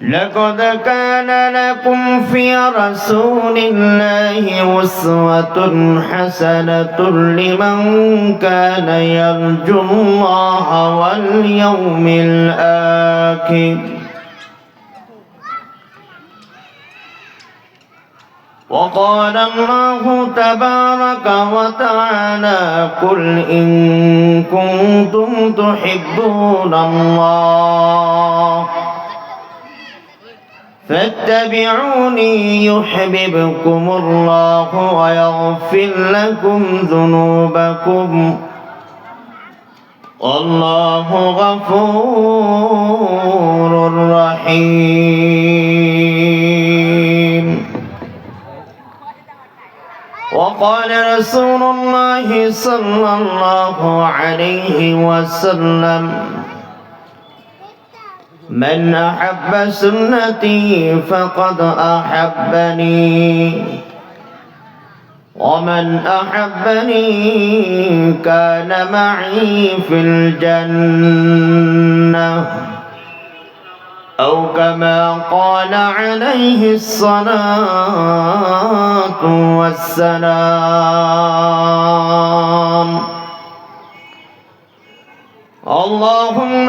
لقد كان لكم في رسول الله أسوة حسنة لمن كان يرجو الله واليوم الآخر. وقال الله تبارك وتعالى قل إن كنتم تحبون الله. فاتبعوني يحببكم الله ويغفر لكم ذنوبكم. والله غفور رحيم. وقال رسول الله صلى الله عليه وسلم من أحب سنتي فقد أحبني. ومن أحبني كان معي في الجنة. أو كما قال عليه الصلاة والسلام. اللهم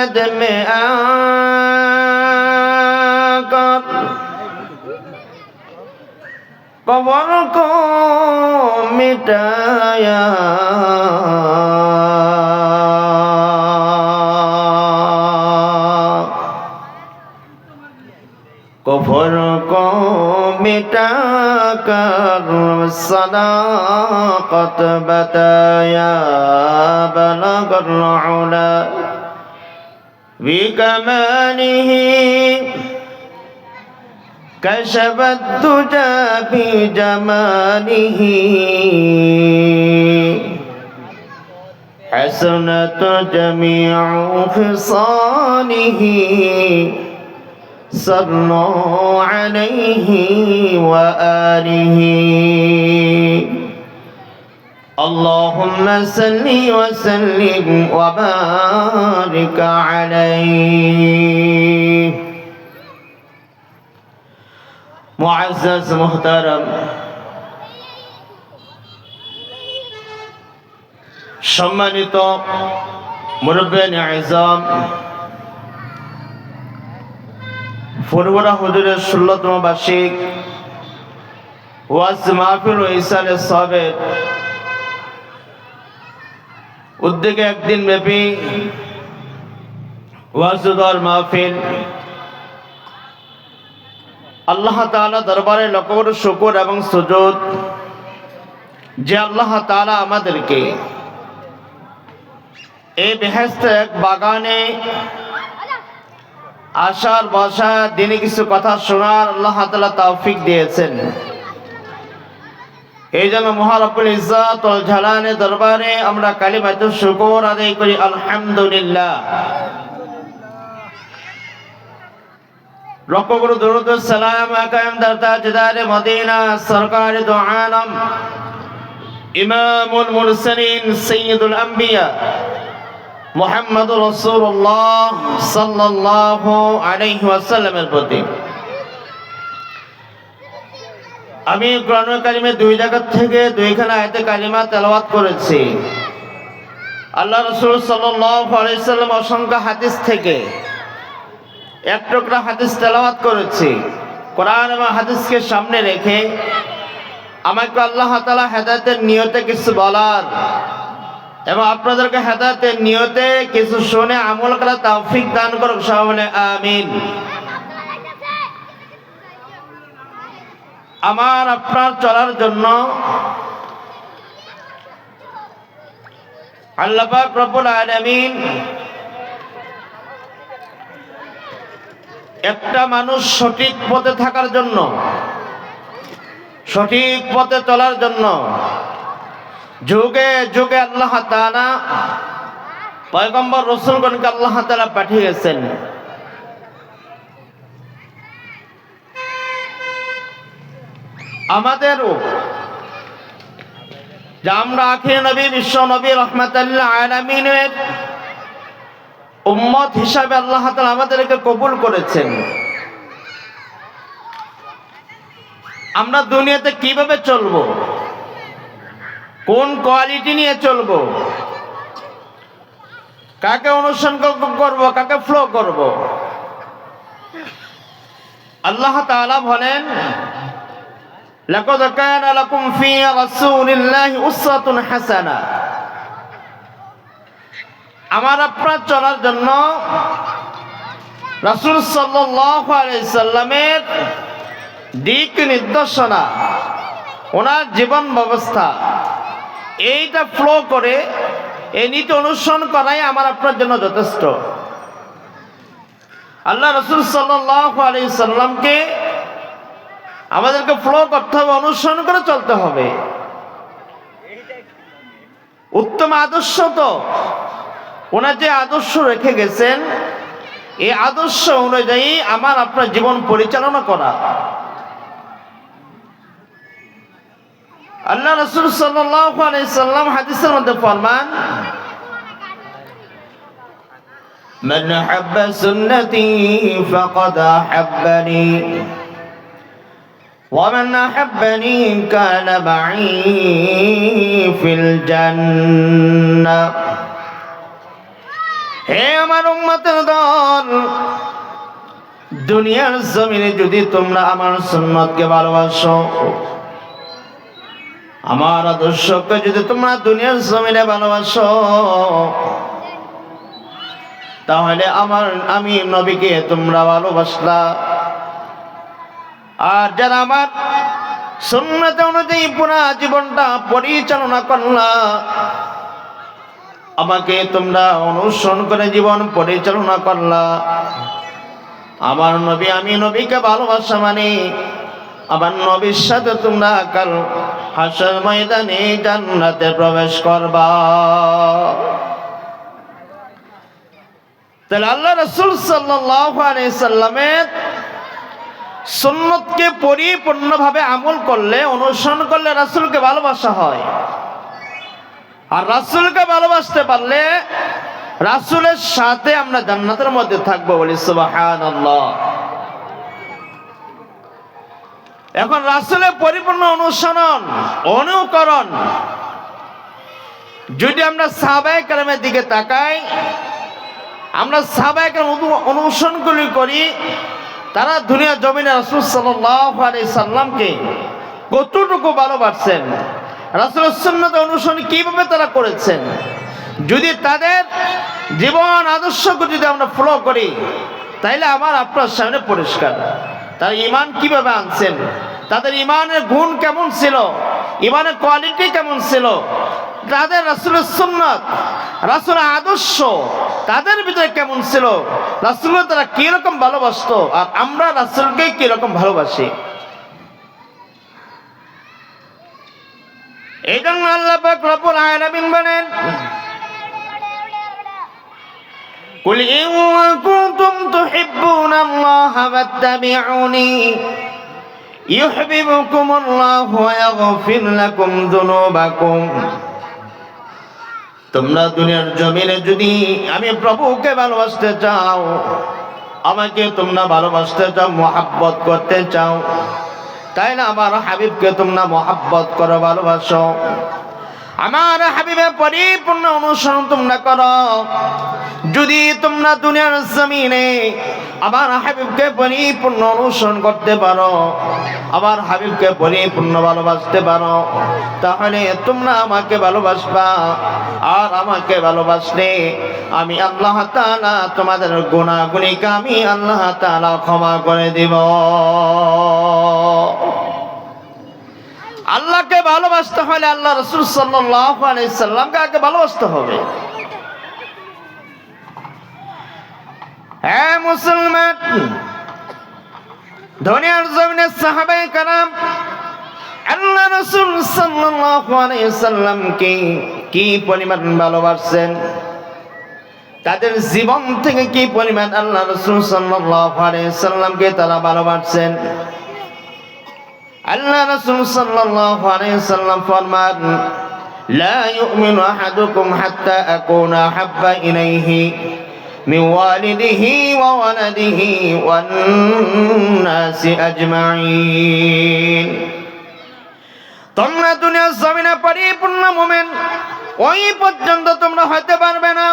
محمد میں آ کر قبر کو مٹایا کفر کو مٹا کر صداقت بتایا بلغ العلا بكماله. كشف الدجى بجماله. حسنت جميع خصاله صلوا عليه وآله. اللهم صل وسلم وبارك عليه معزز محترم সম্মানিত মুরব্বেন আজম ফুরবরা হুজুরের ষোলোতম বার্ষিক ওয়াজ মাহফিল ও ইসালে সবের উদ্যোগে একদিন ব্যাপী ওয়াজুদর মাহফিল। আল্লাহ তাআলা দরবারে লকর শুকুর এবং সুজুদ। যে আল্লাহ তালা আমাদেরকে এই বেহেস্ত এক বাগানে আসার বসা দিনে কিছু কথা শোনার আল্লাহ তালা তৌফিক দিয়েছেন। এই জন্য মহারবুল ইজ্জত ও ঝালানের দরবারে আমরা কালিমাতু শুকর আদায় করি, আলহামদুলিল্লাহ। রক্ষ গুরু দরুদ সালাম দাতা জিদারে মদিনা আলম, ইমামুল মুরসালিন সৈয়দুল আম্বিয়া মোহাম্মদ রসুল্লাহ আলাইহি ওয়াসাল্লামের প্রতি। আমি কোরআন কালিমে দুই জায়গা থেকে দুইখানা আয়তে কালিমা তেলাওয়াত করেছি। আল্লাহ রসুল সাল্লাম অসংখ্য হাদিস থেকে এক টুকরা হাদিস তেলাওয়াত করেছি। কোরআন এবং হাদিসকে সামনে রেখে আমাকে আল্লাহ তালা হেদায়তের নিয়তে কিছু বলার এবং আপনাদেরকে হেদায়তের নিয়তে কিছু শুনে আমল করা তৌফিক দান করুক সবাই আমিন। আমার আপনার চলার জন্য আল্লাহ পাক রব্বুল আলামিন একটা মানুষ সঠিক পথে থাকার জন্য, সঠিক পথে চলার জন্য যুগে যুগে আল্লাহ তাআলা পয়গম্বর রসুলগণকে আল্লাহ তাআলা পাঠিয়েছেন। আমাদেরও। যে আমরা আখির নবী, বিশ্ব নবী, রহমতাল্লাহ আলামিনের উম্মত হিসাবে আল্লাহ তাআলা আমাদেরকে কবুল করেছেন। আমরা দুনিয়াতে কীভাবে চলবো? কোন কোয়ালিটি নিয়ে চলবো? কাকে অনুসরণ করব, কাকে ফ্লো করব? আল্লাহ তাআলা বলেন লাকাদ কানা লাকুম ফি রাসূলিল্লাহি উসওয়াতুন হাসানা। আমার আপনার চলার জন্য রাসূল সাল্লামের দিক নির্দেশনা, ওনার জীবন ব্যবস্থা, এইটা ফ্লো করে, এই নীতি অনুসরণ করাই আমার আপনার জন্য যথেষ্ট। আল্লাহ রসুল সাল্লাহ আলি সাল্লামকে আমাদেরকে ফ্লো করতে হবে অনুসরণ করে চলতে হবে উত্তম আদর্শ তো ওনার যে আদর্শ রেখে গেছেন এই আদর্শ অনুযায়ী আমার আপনার জীবন পরিচালনা করা আল্লাহ রসুল সাল্লাম হাদিসের মধ্যে ফরমান من حب سنتي فقد أحبني ومن أحبني كان معي في الجنة হে আমার উম্মতের দল দুনিয়ার জমিনে যদি তোমরা আমার সুন্নতকে ভালোবাসো আমার আদর্শকে যদি তোমরা দুনিয়ার জমিনে ভালোবাসো তাহলে আমার আমি নবীকে তোমরা ভালোবাসলা আর যারা আমার সুন্নত অনুযায়ী পুরা জীবনটা পরিচালনা করলা, আমাকে তোমরা অনুসরণ করে জীবন পরিচালনা করলা। আমার নবী, আমি নবীকে ভালোবাসা মানে। আমার নবীর সাথে তোমরা কাল হাসর ময়দানে জান্নাতে প্রবেশ করবা। তাহলে আল্লাহ রসুল সাল্লামের সুন্নতকে পরিপূর্ণভাবে আমল করলে, অনুসরণ করলে রাসুলকে ভালোবাসা হয়। আর রাসুলকে ভালোবাসতে পারলে রাসুলের সাথে আমরা জান্নাতের মধ্যে থাকব বলি এখন রাসুলের পরিপূর্ণ অনুসরণ, অনুকরণ, যদি আমরা সাহাবায় কালামের দিকে তাকাই, আমরা সাহাবায় কালাম অনুসরণগুলি করি তারা দুনিয়া জমিনে রাসুল সাল্লি সাল্লামকে কতটুকু ভালোবাসছেন? রাসুল সুন্নত অনুসরণ কীভাবে তারা করেছেন? যদি তাদের জীবন আদর্শকে যদি আমরা ফলো করি, তাইলে আমার আপনার সামনে পরিষ্কার। তারা ইমান কীভাবে আনছেন? তাদের ইমানের গুণ কেমন ছিল? ইমানের কোয়ালিটি কেমন ছিল? তাদের রাসুলের সুন্নত, রাসুলের আদর্শ তাদের ভিতরে কেমন ছিল রাসুল তারা কিরকম ভালোবাসতো আর আমরা রাসুলকে কিরকম ভালোবাসি এই জন্য আল্লাহ পাক রব্বুল আলামিন বলেন قل إن كنتم تحبون الله فاتبعوني يحببكم الله ويغفر لكم ذنوبكم তোমরা দুনিয়ার জমিনে যদি আমি প্রভুকে ভালোবাসতে চাও, আমাকে তোমরা ভালোবাসতে চাও, মহাব্বত করতে চাও তাই না আমার হাবিবকে তোমরা মোহাব্বত করো ভালোবাসো। আমার হাবিবে পরিপূর্ণ অনুসরণ তোমরা করো। যদি তোমরা দুনিয়ার জমিনে আমার হাবিবকে পরিপূর্ণ অনুসরণ করতে পারো, আমার হাবিবকে পরিপূর্ণ ভালোবাসতে পারো, তাহলে তোমরা আমাকে ভালোবাসবা। আর আমাকে ভালোবাসলে আমি আল্লাহ তাআলা তোমাদের গুণাগুণিকে আমি আল্লাহ তাআলা ক্ষমা করে দিব। আল্লাহকে ভালোবাসতে হলে আল্লাহ রসুল সাল্লামকে আগে ভালোবাসতে হবে। হ্যাঁ মুসলমান, দুনিয়ার জমিনে সাহাবাই কারাম, আল্লাহ রসুল সাল্লামকে কি পরিমাণ ভালোবাসছেন? তাদের জীবন থেকে কি পরিমাণ আল্লাহ রসুল সাল্লামকে তারা ভালোবাসছেন? আল্লাহ রসুল সাল্লাল্লাহু আলাইহি সাল্লাম ফরমান لا يؤمن أحدكم حتى أكون أحب إليه من والده وولده والناس أجمعين তোমরা দুনিয়ার জমিনে পরিপূর্ণ মোমেন ওই পর্যন্ত তোমরা হতে পারবে না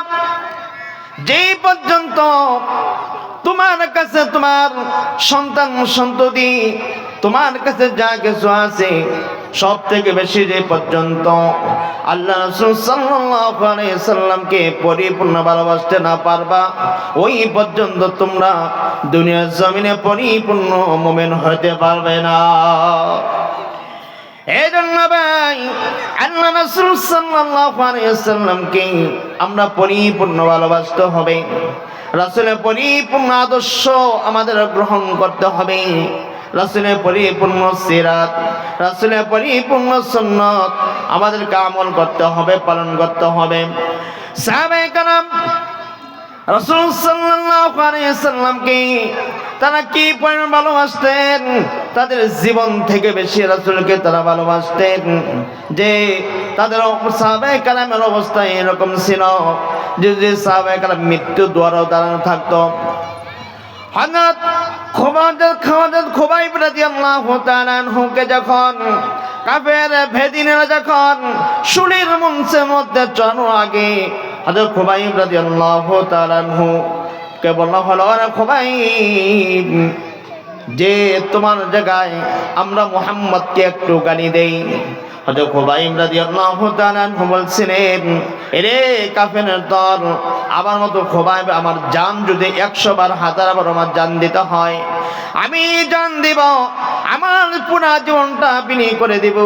যেই পর্যন্ত তোমার কাছে তোমার সন্তান সন্ততি তোমার কাছে যা কিছু আছে সব থেকে বেশি যে পর্যন্ত, আল্লাহ সাল্লামকে পরিপূর্ণ ভালোবাসতে না পারবা, ওই পর্যন্ত তোমরা দুনিয়ার জমিনে পরিপূর্ণ মোমেন হতে পারবে না। এই জন্য ভাই, আল্লাহ রাসূল সাল্লাল্লাহু আলাইহি সাল্লামকে আমরা পরিপূর্ণ ভালোবাসতে হবে। রাসূলের পরিপূর্ণ আদর্শ আমাদের গ্রহণ করতে হবে। রাসূলের পরিপূর্ণ সিরাত, রাসূলের পরিপূর্ণ সুন্নাত আমাদেরকে আমল করতে হবে, পালন করতে হবে। সাহাবায়ে কারাম রসুল সাল্লাল্লাহু আলাইহি সাল্লামকে তারা কি পরিমাণ ভালোবাসতেন? তাদের জীবন থেকে বেশি রাসূলকে তারা ভালোবাসতেন। যে তাদের সাহাবায়ে কালামের অবস্থা এরকম ছিল, যে সাহাবায়ে কালাম মৃত্যু দ্বারাও দাঁড়ানো থাকতো। হযরত খুবাইব খাওয়াজত খুবাইব রাদিয়াল্লাহু তাআলা আনহুকে যখন কাফের ভেদিনেরা যখন শুলির মঞ্চের মধ্যে চড়ানো আগে হযরত খুবাইব রাদিয়াল্লাহু তাআলা আনহু কে বলা হলো আরে খুবাইব, যে তোমার জায়গায় আমরা মুহাম্মদকে একটু গালি দেই। হযরত খুবাইব রাদিয়াল্লাহু তাআলা বলছিলেন, এরে কাফেরের দল, আমার মতো খোবাইব আমার জান যদি একশো বার, হাজার বার আমার জান দিতে হয়, আমি জান দিব, আমার পুরা জীবনটা বিনি করে দিব,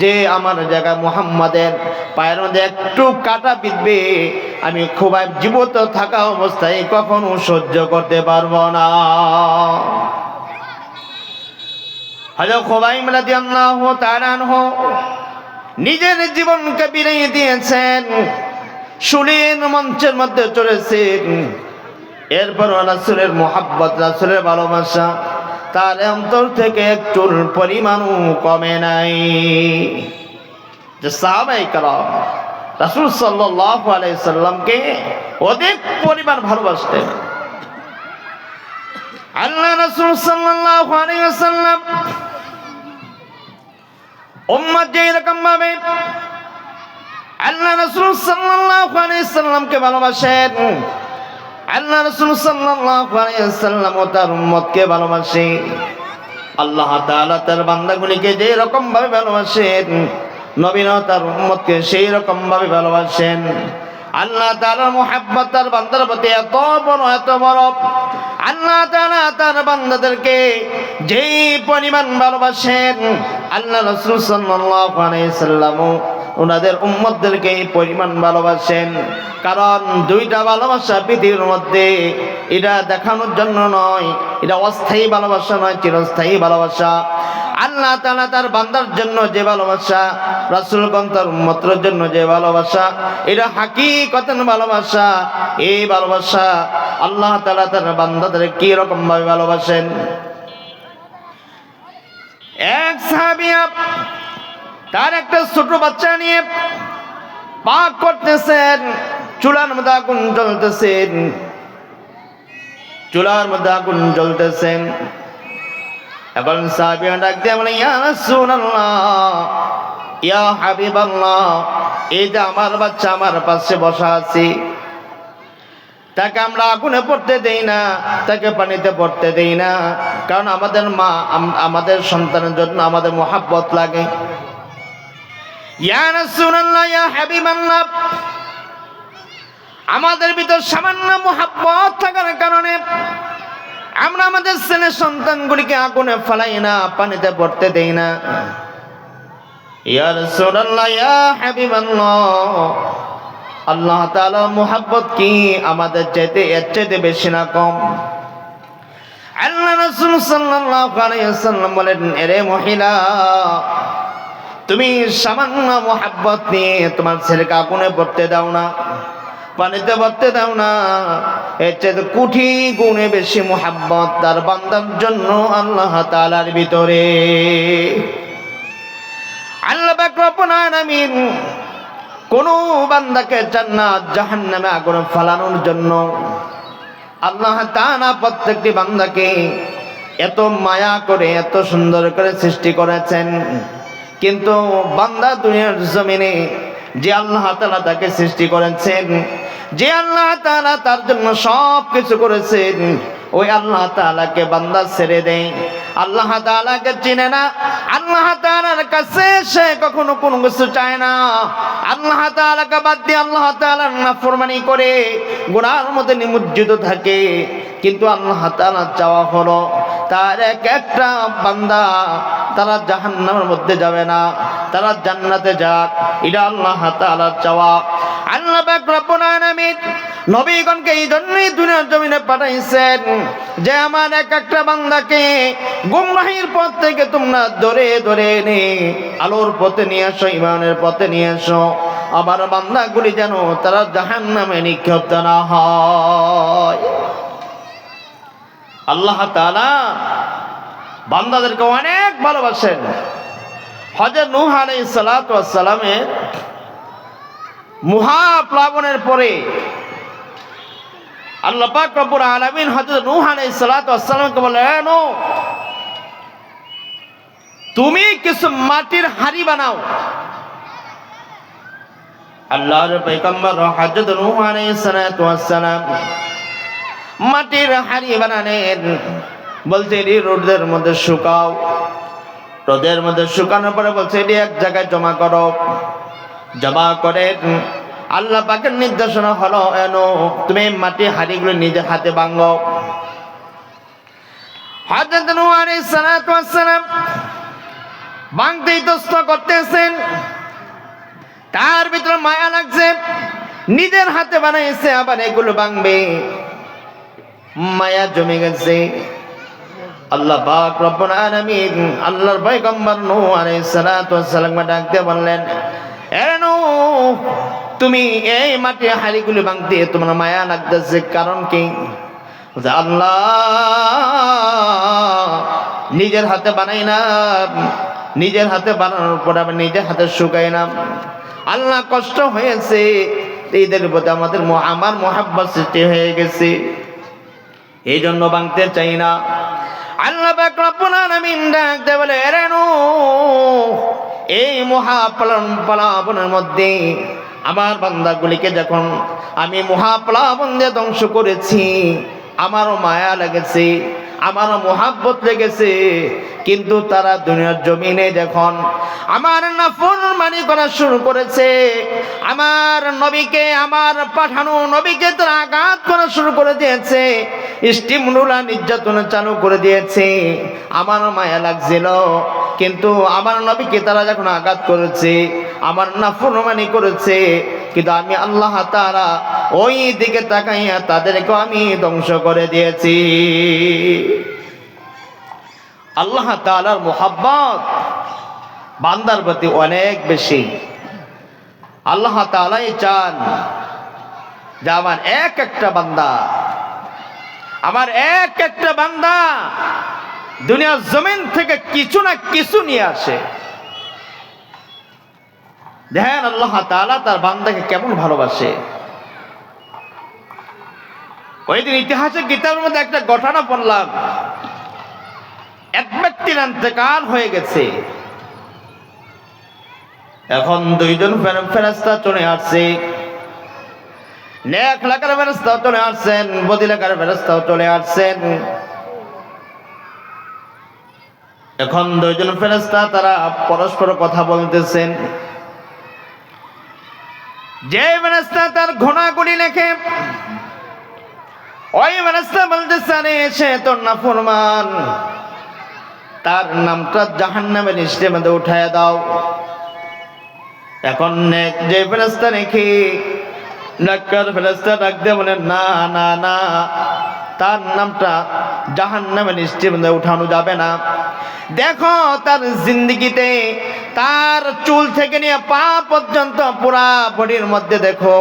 যে আমার জায়গায় মুহাম্মাদের পায়ের মধ্যে একটু কাটা বিঁধবে আমি খোবাইব জীবিত থাকা অবস্থায় কখনো সহ্য করতে পারব না। নিজের জীবনকে বিলিয়ে দিয়েছেন শুলিন মঞ্চের মধ্যে চলেছেন এরপর রাসুলের মোহাব্বত, রাসুলের ভালোবাসা, তার অন্তর থেকে একটু পরিমাণও কমে নাই। যে সাহাবাই কালাম রাসুল সাল্লাহ অধিক পরিমাণ ভালোবাসতেন। আল্লাহ রাসুল সাল্লাহ আলাইসাল্লাম উম্মত যে এরকম ভাবে আল্লাহ রাসূল সাল্লাল্লাহু আলাইহি সাল্লামকে ভালোবাসেন। আল্লাহ রাসূল সাল্লাল্লাহু আলাইহি সাল্লাম ও তার উম্মতকে ভালোবাসে। আল্লাহ তাআলা তার বান্দাগুলিকে যে রকম ভাবে ভালোবাসেন নবীন তার উম্মতকে সেই রকম ভাবে ভালোবাসেন। আল্লাহ তালার মোহাব্বত তার বান্দার প্রতি এত বড় এত বড়। আল্লাহ তালা তার বান্দাদেরকে যেই পরিমাণ ভালোবাসেন, আল্লাহ রসুল সাল্লাহ আলাইহি সাল্লাম ওনাদের উম্মতদেরকে এই পরিমাণ ভালোবাসেন। কারণ দুইটা ভালোবাসা পৃথিবীর মধ্যে, এটা দেখানোর জন্য নয়, এটা অস্থায়ী ভালোবাসা নয়, চিরস্থায়ী ভালোবাসা। আল্লাহ তাআলা তার বান্দার জন্য যে ভালোবাসা রাসূলগণ তার উম্মতের জন্য যে ভালোবাসা, এটা হাকিকতেন ভালোবাসা। এই ভালোবাসা আল্লাহ তালা তার বান্দাদের কি রকম ভাবে ভালোবাসেন? এক সাহাবিয়া তার একটা ছোট বাচ্চা নিয়ে পাক করতেছেন, চুলার মধ্যে আগুন জ্বলতেছেন। চুলার মধ্যে আগুন জ্বলতেছেন। এখন সাহাবিয়া ডাক দিয়ে বলে, ইয়া রাসূলুল্লাহ, ইয়া হাবিব এই যে আমার বাচ্চা আমার পাশে বসা আছে, তাকে আমরা আগুনে পড়তে দেই না, তাকে পানিতে পড়তে দেই না, কারণ আমাদের মা আমাদের সন্তানের জন্য আমাদের মোহাব্বত লাগে। আমাদের ভিতর সামান্য মোহাব্বত থাকার কারণে আমরা আমাদের ছেলে সন্তানগুলিকে আগুনে ফেলাই না, পানিতে পড়তে দেই না। আল্লাহ কি আমাদের চাইতে, এর চাইতে বেশি না কম? আল্লাহ মহিলা তুমি সামান্য মোহাব্বত নিয়ে তোমার ছেলেকে আগুনে পড়তে দাও না, পানিতে পড়তে দাও না। এর চাইতে কোটি গুণে বেশি মোহাব্বত তার বান্দার জন্য আল্লাহ তালার ভিতরে। আল্লাহ আলামিন কোন বান্দাকে জান্নাত, জাহান্নামে আগুনে ফালানোর জন্য আল্লাহ তাআলা প্রত্যেকটি বান্দাকে এত মায়া করে, এত সুন্দর করে সৃষ্টি করেছেন। কিন্তু বান্দা দুনিয়ার জমিনে যে আল্লাহ তাআলা তাকে সৃষ্টি করেছেন, যে আল্লাহ তালা তার জন্য সব কিছু করেছেন, ওই আল্লাহ তাআলাকে বান্দা ছেড়ে দেয়। আল্লাহ তাআলাকে চিনে না, আল্লাহ তাআলার কাছে সে কখনো কোনো কিছু চায় না। আল্লাহ তাআলাকে বাদ দিয়ে আল্লাহ তাআলার নাফরমানি করে গোড়ার মধ্যে নিমজ্জিত থাকে। কিন্তু আল্লাহ তাআলা চাওয়া হলো তার এক একটা বান্দা তারা জাহান্নামের মধ্যে যাবে না। তারা জান্নাতে যাক। এটা আল্লাহ তাআলার চাওয়া। আল্লাহ পাক রব্বুল নবীগণকে এই জন্যই দুনিয়ার জমিনে পাঠাইছেন যে, আমার এক একটা বান্দাকে গুমরাহির পথ থেকে তোমরা ধরে ধরে নে। আলোর পথে নিয়ে আসো ইমানের পথে নিয়ে আসো আবার বান্দাগুলি যেন তারা জাহান নামে নিক্ষিপ্ত না হয়। আল্লাহ তাআলা বান্দাদেরকে অনেক ভালোবাসেন। হজরত নূহ আলাইহিস মহাপ্লাবনের পরে আল্লাহ পাক রব্বুল আলামিন হযরত নূহ আলাইহিস সালাতু ওয়াস সালামকে বললেন "এ নূহ, তুমি কিছু মাটির হাড়ি বানাও। মাটির হাড়ি বানালেন। বলছে এটি রোদের মধ্যে শুকাও। রোদের মধ্যে শুকানোর পরে বলছে এটি এক জায়গায় জমা করো। জমা করে আল্লাহ পাকের নির্দেশনা হলো এন তুমি মাটি হাড়িগুলো নিজের হাতে ভাঙো। করতেছেন। তার ভিতরে মায়া লাগছে, নিজের হাতে বানাইছে, আবার এগুলো ভাঙবে। মায়া জমে গেছে। আল্লাহ পাক রব্বুল আলামিন আল্লাহর পয়গম্বর নূহ আলাইহিস সালাতু ওয়াস সালাম ডাক দিয়ে বললেন, এ তুমি এই মাটি হাড়িগুলি ভাঙতে তোমার মায়া লাগতেছে, কারণ কি? আল্লাহ নিজের হাতে বানাই না নিজের হাতে বানানোর পর আবার নিজের হাতে শুকাই না আল্লাহ কষ্ট হয়েছে, এদের প্রতি আমাদের আমার মহাব্বত সৃষ্টি হয়ে গেছে। এই জন্য ভাঙতে চাই না। আল্লাহ পাক রব্বুল আলামিন ডাক দে বলে রেনু এই মহাপ্লাবন প্লাবনের মধ্যে আমার বান্দাগুলিকে যখন আমি মহাপ্লাবন দিয়ে ধ্বংস করেছি, আমারও মায়া লেগেছে আমারও মোহাব্বত লেগেছে, কিন্তু তারা দুনিয়ার জমিনে যখন আমার নাফরমানি করা শুরু করেছে, আমার নবীকে, আমার পাঠানো নবীকে তারা আঘাত করা শুরু করে দিয়েছে স্টিমরুলা নির্যাতন চালু করে দিয়েছে আমার মায়া লাগছিল, কিন্তু আমার নবীকে তারা যখন আঘাত করেছে, আমার নাফরমানি করেছে, কিন্তু আমি আল্লাহ তারা ওই দিকে তাকাইয়া তাদেরকে আমি ধ্বংস করে দিয়েছি। আল্লাহ তাআলার মোহাব্বত বান্দার প্রতি অনেক বেশি। আল্লাহ তাআলাই চান যে আমার এক একটা বান্দা, আমার এক একটা বান্দা দুনিয়ার জমিন থেকে কিছু না কিছু নিয়ে আসে। দেখেন আল্লাহ তাআলা তার বান্দাকে কেমন ভালোবাসে। ওই দিন ইতিহাসের কিতাবের মধ্যে একটা ঘটনা পড়লাম। এক ব্যক্তির অন্তকাল হয়ে গেছে। এখন দুইজন ফের- ফেরেস্তা চলে আসছে। নেক লেখার ফেরেস্তাও চলে আসছেন, বদি লেখার ফেরেস্তাও চলে আসছেন। এখন দুইজন ফেরেস্তা তারা পরস্পর কথা বলতেছেন। যে ফেরেস্তা তার ঘোড়াগুলি লেখে, ওই ফেরেস্তা বলতেছে সে তোর না ফরমান তার নামটা জাহান নামের লিস্টের মধ্যে উঠায় দাও। এখন যে ফেরেস্তা রেখে ডাক্তার ফেরেস্তা ডাক দিয়ে বলে না না না, তার নামটা জাহান নামের লিস্টের মধ্যে উঠানো যাবে না। দেখো তার জিন্দগিতে, তার চুল থেকে নিয়ে পা পর্যন্ত পুরা বডির মধ্যে দেখো,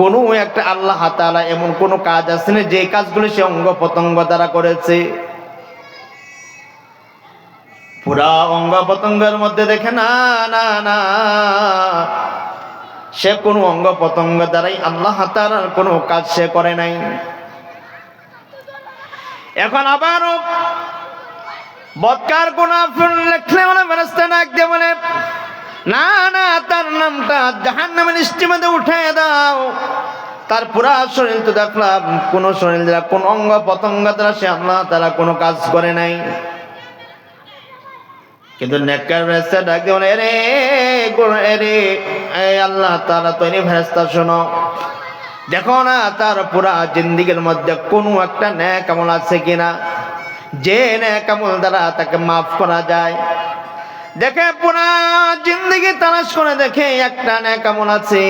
কোনো একটা আল্লাহ তাআলা এমন কোনো কাজ আছে না, যে কাজগুলো সে অঙ্গ প্রত্যঙ্গ দ্বারা করেছে। পুরা অঙ্গ প্রত্যঙ্গের মধ্যে দেখে না না না। সে কোনো অঙ্গ প্রত্যঙ্গ দ্বারাই আল্লাহ তাআলার কোনো কাজ সে করে নাই। এখন আবারও বৎকার কোন লেখলে মানে ফেরস্তা ডাক দিয়ে বলে, না না, তার নামটা জাহান নামের মধ্যে উঠে দাও। তার পুরা শরীর তো দেখলাম, কোন শরীর দ্বারা, কোন অঙ্গ প্রত্যঙ্গ দ্বারা সে আল্লাহ তারা কোনো কাজ করে নাই। কিন্তু নেককার ফেরেস্তা ডাক দিয়ে বলে, এরে এরে আল্লাহ তারা তৈরি ফেরেস্তা শোনো। দেখো না তার পুরা জিন্দিগির মধ্যে কোনো একটা ন্যাক আমল আছে কিনা? যে ন্যাক আমল দ্বারা তাকে মাফ করা যায়। দেখে পুরা জিন্দিগি তালাশ করে দেখে একটা ন্যাক আমল আছে।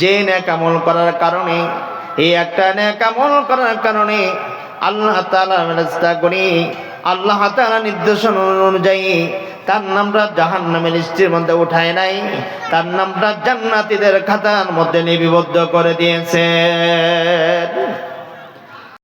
যে ন্যাক আমল করার কারণে, এই একটা ন্যাক আমল করার কারণে আল্লাহ তাআলা রাস্তা করি আল্লাহ তালা নির্দেশন অনুযায়ী তার নামটা জাহান নামের লিস্টের মধ্যে উঠায় নাই, তার নামটা জান্নাতিদের খাতার মধ্যে লিপিবদ্ধ করে দিয়েছে